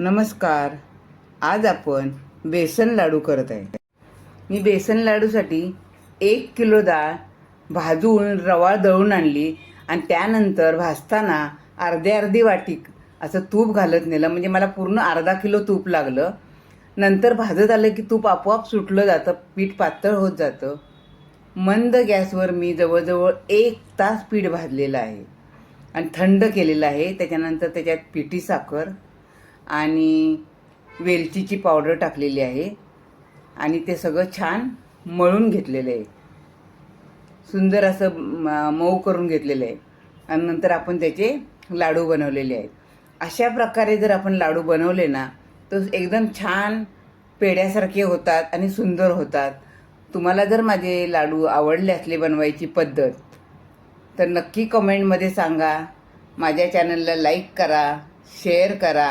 नमस्कार. आज आपण बेसन लाडू करत आहे. मी बेसन लाडूसाठी एक किलो डाळ भाजून रवा दळून आणली आणि त्यानंतर भाजताना अर्धे अर्धी वाटी असं तूप घालत नेलं. म्हणजे मला पूर्ण अर्धा किलो तूप लागलं. नंतर भाजत आलं की तूप आपोआप सुटलं जातं पीठ पातळ होत जातं. मंद गॅसवर मी जवळजवळ एक तास पीठ भाजलेलं आहे. आणि थंड केलेलं आहे. त्याच्यानंतर त्याच्यात पिठी साखर आणि वेलचीची पावडर टाकलेली आहे. आणि ते सगळं छान मळून घेतलेलं आहे. सुंदर असं मऊ करून घेतलेलं आहे. आणि नंतर आपण त्याचे लाडू बनवलेले आहेत. अशा प्रकारे जर आपण लाडू बनवले ना तर एकदम छान पेढ्यासारखे होतात आणि सुंदर होतात. तुम्हाला जर माझे लाडू आवडले असले बनवायची पद्धत तर नक्की कमेंटमध्ये सांगा. माझ्या चॅनलला लाईक करा शेअर करा.